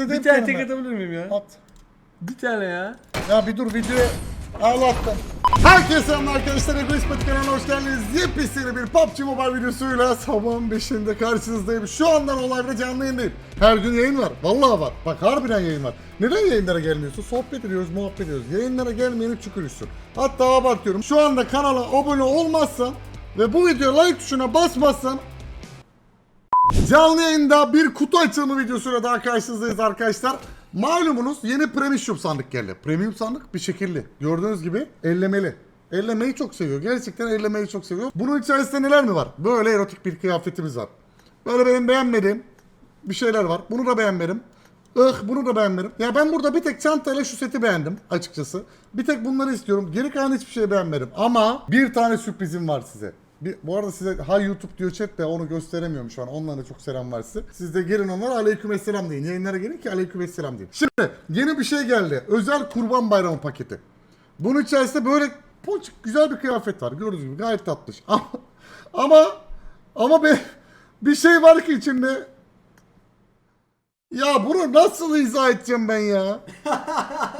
Bir tane tek atabilir miyim ya? At. Bir tane ya. Ya bir dur videoya ağlattım. Herkese selam arkadaşlar. Egoist Patik kanalına hoş geldiniz. Yepyeni bir PUBG Mobile videosuyla sabahın 5'inde karşınızdayım. Şu andan olayda canlı yayındayım. Her gün yayın var. Vallahi var. Bak harbiden yayın var. Neden yayınlara gelmiyorsun? Sohbet ediyoruz, muhabbet ediyoruz. Yayınlara gelmeyeni çükürürsün. Hatta abartıyorum. Şu anda kanala abone olmazsan ve bu videoya like tuşuna basmazsan Canlı yayında bir kutu açılımı videosuyla daha karşınızdayız arkadaşlar. Malumunuz yeni Premium sandık geldi. Premium sandık bir şekilli. Gördüğünüz gibi ellemeli. Ellemeyi çok seviyor. Gerçekten ellemeyi çok seviyor. Bunun içerisinde neler mi var? Böyle erotik bir kıyafetimiz var. Böyle benim beğenmediğim bir şeyler var. Bunu da beğenmedim. Ih bunu da beğenmedim. Ya ben burada bir tek çantayla şu seti beğendim açıkçası. Bir tek bunları istiyorum. Geri kalan hiçbir şey beğenmedim. Ama bir tane sürprizim var size. Bir, bu arada size ha YouTube diyor chat de onu gösteremiyorum şu an. Onlara çok selam var size. Siz de gelin onlara aleykümselam deyin. Yayınlara gelin ki aleykümselam deyin. Şimdi yeni bir şey geldi. Özel kurban bayramı paketi. Bunun içerisinde böyle ponçik güzel bir kıyafet var. Gördüğünüz gibi gayet tatlış. Ama ama ama be, bir şey var ki içinde ya bunu nasıl izah edeceğim ben ya?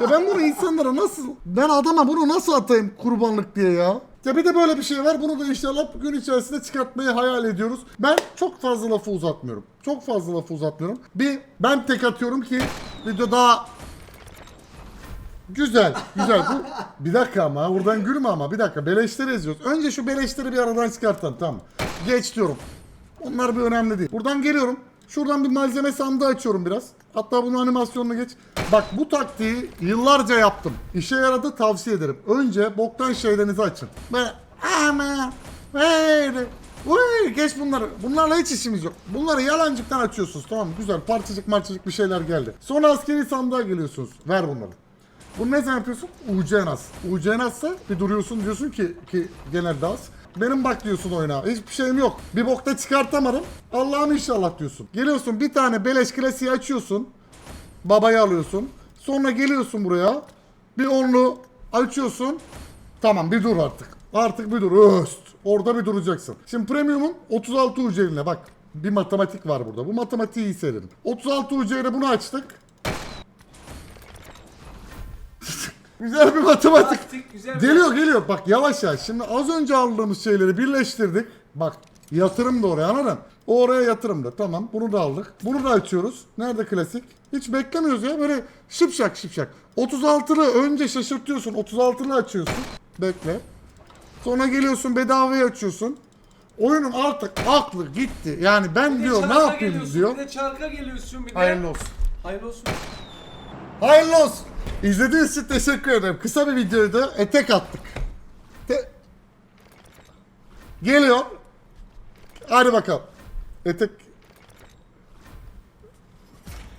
ya ben bunu insanlara nasıl, ben adama bunu nasıl atayım kurbanlık diye ya? Ya bir de böyle bir şey var. Bunu da inşallah gün içerisinde çıkartmayı hayal ediyoruz. Ben çok fazla lafı uzatmıyorum. Çok fazla lafı uzatmıyorum. Bir ben tek atıyorum ki video daha Güzel, güzel. Bu bir dakika ama buradan gülme ama bir dakika. Beleşleri yazıyoruz. Önce şu beleşleri bir aradan çıkartalım tamam. Geç diyorum. Onlar bir önemli değil. Buradan geliyorum. Şuradan bir malzeme sandığı açıyorum biraz. Hatta bunun animasyonunu geç. Bak bu taktiği yıllarca yaptım. İşe yaradı tavsiye ederim. Önce boktan şeylerinizi açın. Böyle ama böyle Uy, geç bunları. Bunlarla hiç işimiz yok. Bunları yalancıktan açıyorsunuz tamam mı? Güzel parçacık marçacık bir şeyler geldi. Sonra askeri sandığa geliyorsunuz. Ver bunları. Bunu ne zaman yapıyorsun? UC nas. UC bir duruyorsun diyorsun ki ki genelde az. Benim bak diyorsun oyuna. Hiçbir şeyim yok. Bir bokta çıkartamadım. Allah'ım inşallah diyorsun. Geliyorsun bir tane beleş klasiği açıyorsun. Babayı alıyorsun. Sonra geliyorsun buraya. Bir onlu açıyorsun. Tamam bir dur artık. Artık bir dur. Öst. Orada bir duracaksın. Şimdi premium'un 36 UC'line bak. Bir matematik var burada. Bu matematiği iyi seyredin. 36 UC'yle bunu açtık. Güzel bir matematik. Taktik güzel. Geliyor geliyor. Bak yavaş yavaş. Şimdi az önce aldığımız şeyleri birleştirdik. Bak yatırım da oraya anladın? O oraya yatırım da. Tamam bunu da aldık. Bunu da açıyoruz. Nerede klasik? Hiç beklemiyoruz ya. Böyle şıpşak şıpşak. 36'lı önce şaşırtıyorsun. 36'lı açıyorsun. Bekle. Sonra geliyorsun bedavaya açıyorsun. Oyunun artık aklı gitti. Yani ben diyor ne Çarka yapayım geliyorsun, diyor. Bir de çarka geliyorsun bir de. Hayırlı olsun. Hayırlı olsun. Hayırlı olsun. İzlediğiniz için teşekkür ederim. Kısa bir videoydu. Etek attık. Te- Geliyor. Hadi bakalım. Etek.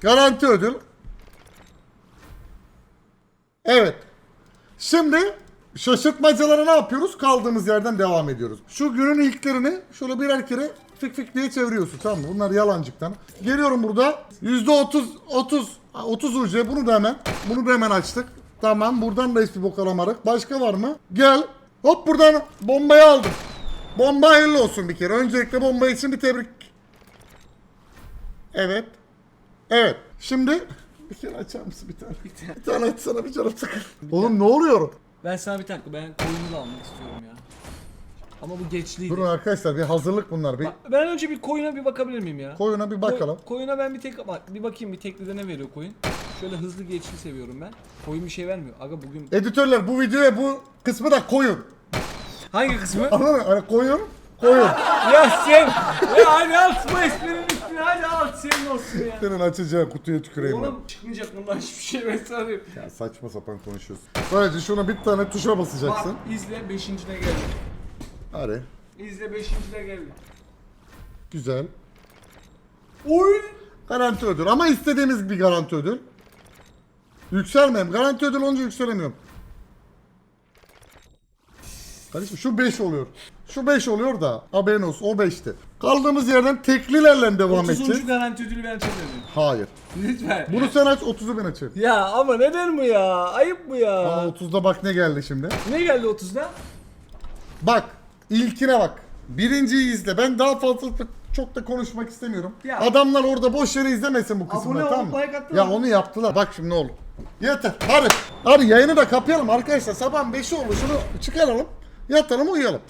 Garanti ödül. Evet. Şimdi şaşırtmacalara ne yapıyoruz? Kaldığımız yerden devam ediyoruz. Şu günün ilklerini şöyle birer kere fik fik diye çeviriyorsun tamam mı? Bunlar yalancıktan. Geliyorum burada. %30 30 30 UC bunu da hemen bunu da hemen açtık. Tamam buradan da hiçbir bok alamadık. Başka var mı? Gel. Hop buradan bombayı aldım. Bomba hayırlı olsun bir kere. Öncelikle bomba için bir tebrik. Evet. Evet. Şimdi bir kere açar mısın bir tane? Bir tane, bir tane açsana bir canım sıkın. Oğlum ne oluyor? Ben sana bir dakika ben koyunu da almak istiyorum ya. Ama bu geçliydi. Durun arkadaşlar bir hazırlık bunlar. Bir Bak, ben önce bir koyuna bir bakabilir miyim ya? koyuna bir bakalım. Koy- koyuna ben bir tek bak bir bakayım bir teklide ne veriyor koyun. Şöyle hızlı geçli seviyorum ben. Koyun bir şey vermiyor. Aga bugün Editörler bu videoya bu kısmı da koyun. hangi kısmı? Anladın mı? Hani koyun, koyun. ya sen ya hadi at bu esprinin üstüne hadi at senin olsun ya. Senin açacağın kutuya tüküreyim ben. Oğlum çıkmayacak bundan hiçbir şey diyeyim. Ya saçma sapan konuşuyorsun. Böylece şuna bir tane tuşa Bak basacaksın. izle beşincine geldi. Hadi. İzle beşincine geldi. Güzel. Oy! Garanti ödül ama istediğimiz bir garanti ödül. Yükselmeyeyim. Garanti ödül olunca yükselemiyorum. Kardeşim şu 5 oluyor. Şu 5 oluyor da haberin olsun o 5'ti. Kaldığımız yerden teklilerle devam 30. edeceğiz. garanti ödülü ben açabilirim. Hayır. Lütfen. Bunu sen aç 30'u ben açayım. Ya ama neden bu ya? Ayıp bu ya. Ama 30'da bak ne geldi şimdi. Ne geldi 30'da? Bak ilkine bak. Birinciyi izle. Ben daha fazla çok da konuşmak istemiyorum. Ya. Adamlar orada boş yere izlemesin bu kısmını tamam mı? Ya onu yaptılar. Bak şimdi ne olur. Yeter. Hadi. Hadi yayını da kapayalım arkadaşlar. Sabah 5'i oldu. Şunu çıkaralım. Yatalım uyuyalım.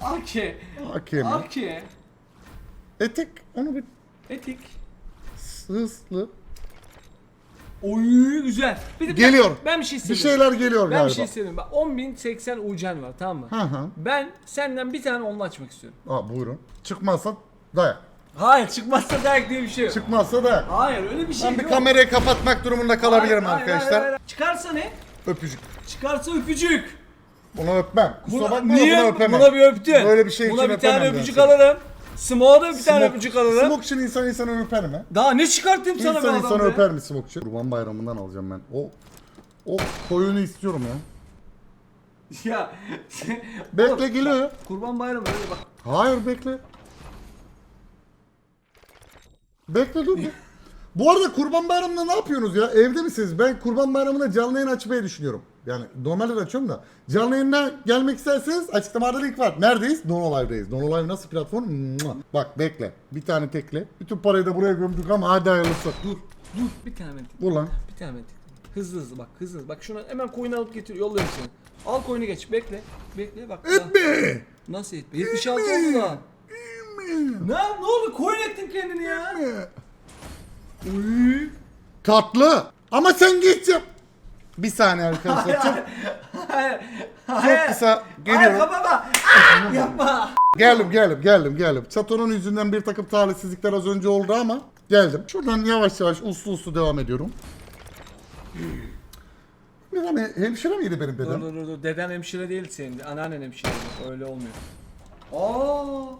Aki. Hakem. Aki. Etek onu bir Etik. hızlı. Oy güzel. Bir de Geliyor. Ben, ben bir şey Bir istedim. şeyler geliyor ben galiba. bir şey istedim. Bak 10.080 ucan var tamam mı? Hı hı. Ben senden bir tane onunla açmak istiyorum. Aa, buyurun. Çıkmazsa dayak. Hayır çıkmazsa dayak diye bir şey yok. Çıkmasa dayak. Hayır öyle bir şey Ben bir yok. kamerayı kapatmak durumunda kalabilirim Hayır, hayır, arkadaşlar. hayır, hayır. Çıkarsa ne? Öpücük. Çıkarsa öpücük. Bunu öpmem. Kusura Buna, bakma niye? da bunu öpemem. Buna bir öptün. Böyle bir şey Buna için bir tane öpemem ben öpücük seni. alırım. Smoke'a da bir tane Smoke- öpücük alırım. Smoke için insan insanı öper mi? Daha ne çıkartayım sana İnsan be insanı adam be? öper mi smoke için? Kurban bayramından alacağım ben. O o koyunu istiyorum ya. Ya. Bekle Oğlum, geliyor. Kurban bayramı öyle bak. Hayır bekle. Bekle dur. dur. Bu arada kurban bayramında ne yapıyorsunuz ya? Evde misiniz? Ben kurban bayramında canlı yayın açmayı düşünüyorum. Yani normalde de açıyorum da. Canlı yayına gelmek isterseniz açıklamada link var. Neredeyiz? Dono Live'deyiz. Dono Live nasıl platform? Mua. Bak bekle. Bir tane tekle. Bütün parayı da buraya gömdük ama hadi hayırlısı. Dur. Dur bir tane mentik. Dur lan. Bir tane mentik. Hızlı hızlı bak hızlı hızlı. Bak şunu hemen koyunu alıp getir yolluyorum seni. Al koyunu geç bekle. Bekle bak. Etme. Nasıl etme? 76 oldu da. Ne, ne oldu? Koyun ettin kendini ya. Uy. Tatlı. Ama sen geç yap. Bir saniye arkadaşlar. Çok, Hayır. çok kısa Hayır geliyorum. kapama. Ah, yapma. Geldim geldim geldim geldim. Çatonun yüzünden bir takım talihsizlikler az önce oldu ama geldim. Şuradan yavaş yavaş uslu uslu devam ediyorum. Bir tane hemşire miydi benim Dur dedem? dur dur dur. Deden hemşire değil senin. Anneannen hemşire. Öyle olmuyor. Aa.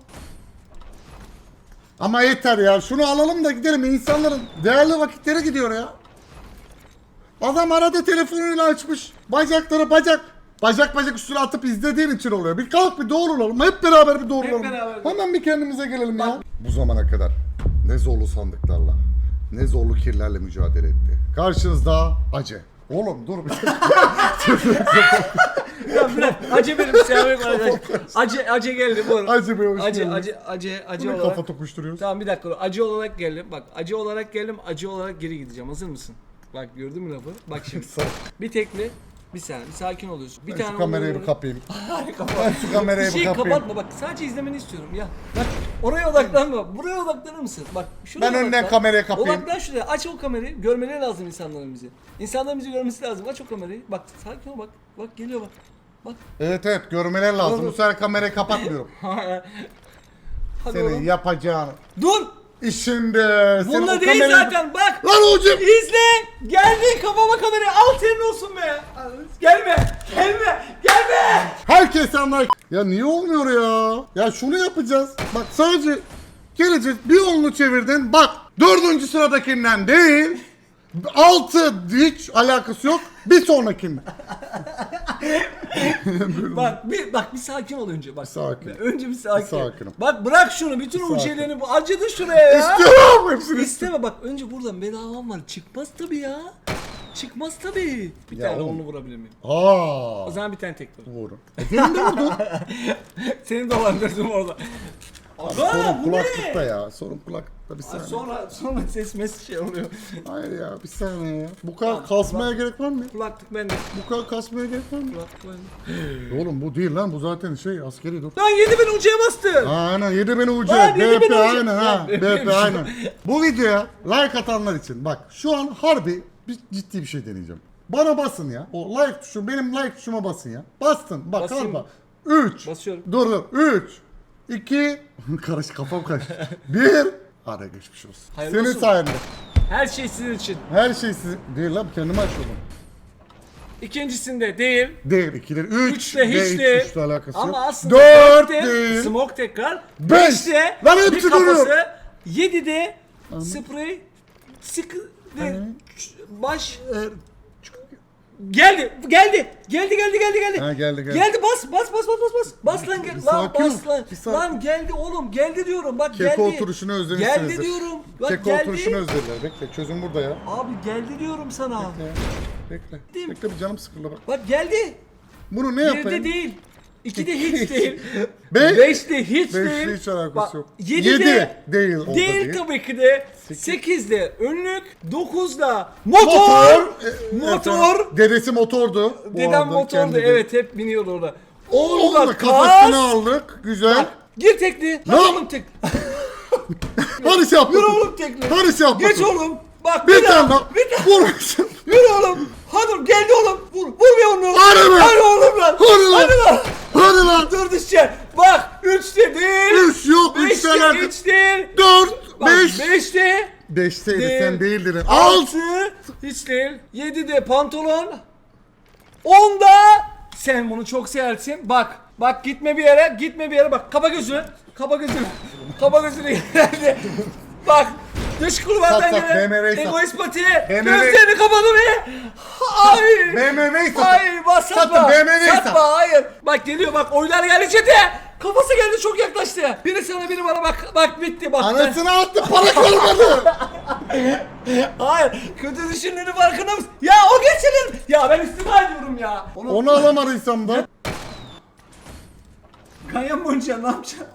Ama yeter ya şunu alalım da gidelim insanların değerli vakitleri gidiyor ya. Adam arada telefonuyla açmış. Bacakları bacak. Bacak bacak üstüne atıp izlediğin için oluyor. Bir kalk bir doğrulalım. Hep beraber bir doğrulalım. beraber. Hemen bir kendimize gelelim ya. Bu zamana kadar ne zorlu sandıklarla, ne zorlu kirlerle mücadele etti. Karşınızda acı. Oğlum dur bir Ya bırak. Acı benim sevmem. Acı acı geldi bu arada. Acı bir hoş Acı geldin. acı acı acı Bir olarak. kafa tokuşturuyoruz. Tamam bir dakika. Acı olarak geldim. Bak acı olarak geldim. Acı olarak geri gideceğim. Hazır mısın? Bak gördün mü lafı? Bak şimdi. Bir tekli. Bir saniye. Bir sakin oluyorsun. Bir Ben tane şu kamerayı bir oluyor. kapayım. Ben şu kamerayı Bir bir şey kapayım. kapatma bak sadece izlemeni istiyorum ya. Bak oraya odaklanma. Buraya odaklanır mısın? Bak şuraya Ben önden odaklan. kamerayı kapayım. Odaklan şuraya. Aç o kamerayı. Görmeleri lazım insanların bizi. İnsanların bizi görmesi lazım. Aç o kamerayı. Bak sakin ol bak. Bak geliyor bak. Bak. Evet evet görmeler lazım. Bu sefer kamerayı kapatmıyorum. Hadi Senin oğlum. yapacağın Dur. İşinde. Senin Bunda o değil kamerayı- zaten bak. Lan hocam. İzle. Geldi kafama kamerayı. Al senin olsun be. Gelme. Gelme. Gelme. Herkes anlar. Ya niye olmuyor ya? Ya şunu yapacağız. Bak sadece geleceğiz. Bir yolunu çevirdin. Bak dördüncü sıradakinden değil. Altı hiç alakası yok. Bir sonrakinden. Bak bir bak bir sakin ol önce bak. sakin. Önce bir sakin. Sakinim. Bak bırak şunu bütün ucelerini bu acıdı şuraya ya. İstiyorum hepsini. İsteme bak önce buradan bedavam var. Çıkmaz tabi ya. Çıkmaz tabi. Bir Ya tane oğlum. onu vurabilir miyim? Aa. O zaman bir tane tek vur. Vurun. E, demin de vurdun. Seni dolandırdım orada. Sorun Aga bu kulaklıkta ne? ya. Sorun kulaklıkta bir Ay, saniye. Sonra sonra ses mes şey oluyor. Hayır ya bir saniye ya. Bu kadar Tamam, kasmaya kulak- gerek var mı? Kulaklık bende. Bu kadar kasmaya gerek var mı? Kulaklık bende. Oğlum bu değil lan bu zaten şey askeri dur. Lan 7000 ucuya bastın. Aynen 7 beni ucu. Lan, yedi BP beni ucu. aynen ha. Lan, BP aynen. Bu videoya like atanlar için bak şu an harbi bir ciddi bir şey deneyeceğim. Bana basın ya. O like tuşu benim like tuşuma basın ya. Bastın. Bak Basayım harbi. 3. Basıyorum. Dur dur. 3. 2. Karış kafam karıştı. 1. Hadi geçmiş olsun. Hayırlı Senin olsun. sayende. Her şey sizin için. Her şey sizin. Değil lan kendime açıyordum. İkincisinde değil. Değil. 2'leri 3. Üçte hiç değil. Üçle alakası Ama aslında 4 dörtte değil. Smoke tekrar. Beş. Beşte Lan hepsi bir kafası. duruyor. Yedide sprey sık ve Hı. baş Er- geldi geldi geldi geldi geldi geldi. Ha, geldi, geldi. Geldi bas bas bas bas bas bas. Bas lan gel. Bir Lan sakin ol, bas lan. bir sakin. Lan geldi oğlum geldi diyorum bak Keko geldi. oturuşunu özlemişsinizdir. Geldi diyorum. Bak Keko geldi. oturuşunu özlediler. Bekle çözüm burada ya. Abi geldi diyorum sana. Bekle. Bekle. Değil mi? Bekle bir canım sıkıldı bak. Bak geldi. Bunu ne Geride yapayım? değil. 2'de hiç değil. Be- 5'te hiç Beşle değil. hiç alakası yok. 7'de Yedi değil, o da değil, değil. tabii ki de. Sekiz. 8'de önlük, 9'da motor. Motor. Motor. Efendim, Dedesi motordu. bu Dedem arada, motordu kendi de. evet hep biniyordu orada. Oğlum Oğlum da kafasını aldık. Güzel. Gir tekli. Ne Hadi oğlum tek. Yaptı. Yürü oğlum tekli. Barış yaptı. Geç oğlum. Bak Bir bir tane daha. Bir daha. Vurmuşsun. Yürü oğlum. Hadi geldi oğlum. Vur. Vur bir onu. Hadi be. Hadi oğlum lan. Hadi lan. Hadi lan. Hadi lan. Dur düşeceksin. Bak 3'te değil. Üç yok. Üç 5'te tane. 3 değil. Dört. Bak Beş. 5'te Beşteydi Değil. sen değildin. Alt. 6 hiç değil. 7'de pantolon. 10'da sen bunu çok seversin. Bak. Bak gitme bir yere. Gitme bir yere. Bak kapa gözünü. Kapa gözünü. kapa gözünü. geldi. Bak. Dış sat, gelen egoist pati. BMW. Gözlerini kapadı be. Hayır. BMW'yi satın. Hayır bak satma. Satın, BMW'yi sat. satma hayır. Bak geliyor bak oylar geldi çete. Kafası geldi çok yaklaştı. Biri sana biri bana bak bak bitti bak. Anasını attı para kalmadı. Hayır kötü düşündüğünü farkında mısın? Ya o geçelim. Ya ben istifa ediyorum ya. Onu, Onu alamadıysam da. Mı oynayacaksın ne yapacaksın?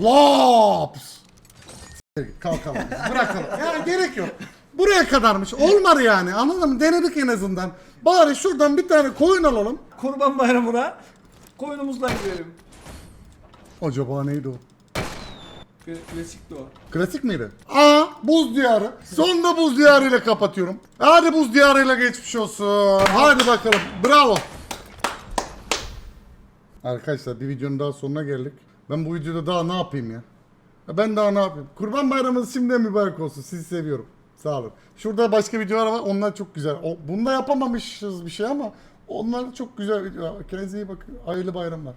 Laps. Kalkalım. Bırakalım. Ya gerek yok. Buraya kadarmış. Olmadı yani. Anladın mı? Denedik en azından. Bari şuradan bir tane koyun alalım. Kurban bayramına koyunumuzdan gidelim. Acaba neydi o? Kla- Klasikti o. Klasik miydi? Aa buz diyarı. Sonunda buz diyarıyla kapatıyorum. Hadi buz diyarıyla geçmiş olsun. Hadi bakalım. Bravo. Arkadaşlar bir videonun daha sonuna geldik. Ben bu videoda daha ne yapayım ya? Ya Ben daha ne yapayım? Kurban bayramınız şimdiden mübarek olsun. Sizi seviyorum. Sağ olun. Şurada başka videolar var. Onlar çok güzel. O, bunda yapamamışız bir şey ama onlar çok güzel videolar. Kendinize iyi bakın. Hayırlı bayramlar.